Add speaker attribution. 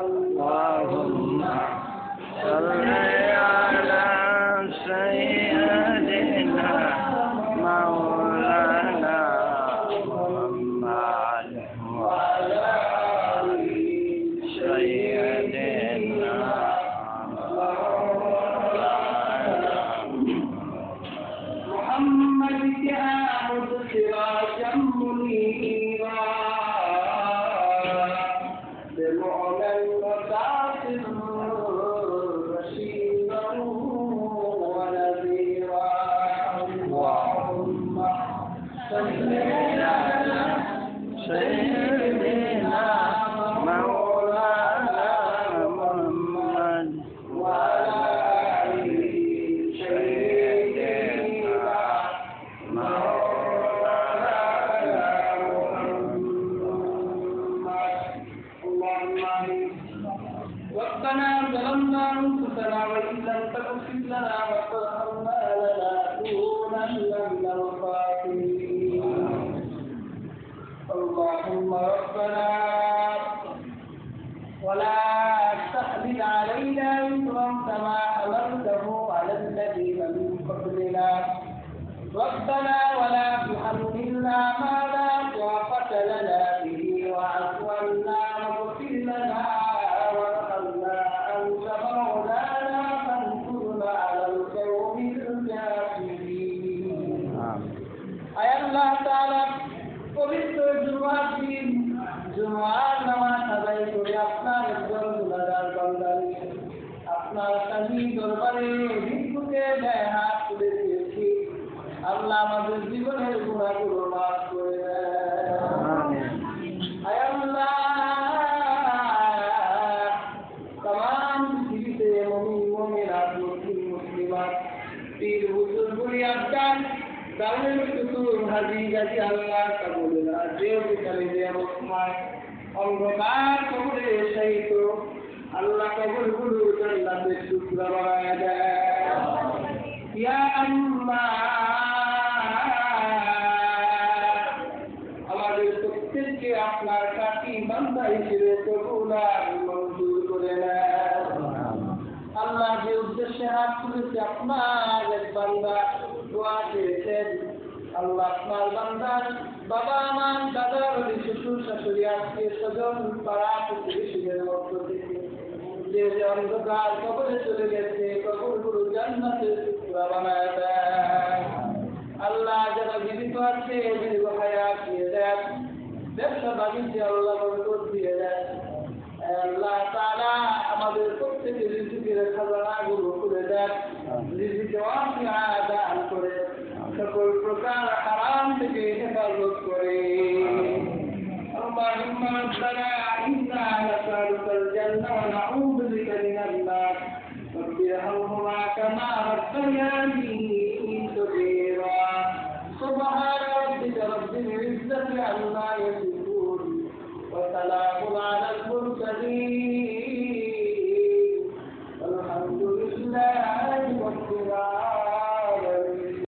Speaker 1: اللهم صل على سيدنا مولانا محمد
Speaker 2: كعبد سراجا منيرا بمعنى وكافر رشيدا ونذيرا اللهم صل وإن لم تغفر لنا وترحمنا لنكونن من الخاسرين. اللهم ربنا ولا تحمل علينا إثرا كما حملته على الذين من قبلنا. ربنا ولا تحملنا ما لا طاقة لنا আল্লাহ আমাদের জীবনের গুণাগুলো মাফ করে দেয়। আল্লাহ। তাম পৃথিবীতে মমিরা মুসলিম মুসলিমাত পীর হুজুর গুলি আফগান তাদের কুতুর হাজি গাজি আল্লাহ কবুল যেহেতু চলে যে অবস্থায় অন্ধকার কবুলে সহিত আল্লাহ কবুলগুলো জান্নাতের টুকরা বানায় দেয়। আল্লাহ যে উদ্দেশ্যে হাত তুলেছে, আপনার এক বান্দা আল্লাহ আপনার বান্দার বাবা, আমার দাদা শ্বশুর শাশুড়ি, আত্মীয় স্বজন, পাড়া প্রতিবেশীদের মধ্য থেকে। যে অন্ধকার কবরে চলে গেছে কবর গুরু জান্নাতের টুকরা বানায় দেয় আল্লাহ যারা জীবিত আছে দীর্ঘ হায়াত দিয়ে দেন ব্যবসা বাণিজ্যে আল্লাহ বরকত দিয়ে দেন আল্লাহ তাআলা আমাদের প্রত্যেকের রিজিকের খাজানা গুলো করে দেন রিজিকে ওয়াসিআ দান করে সকল প্রকার হারাম থেকে হেফাজত করে اللهم ربنا إنا نسألك الجنة ونعوذ بك من النار رب ارحمهما كما ربياني الأولين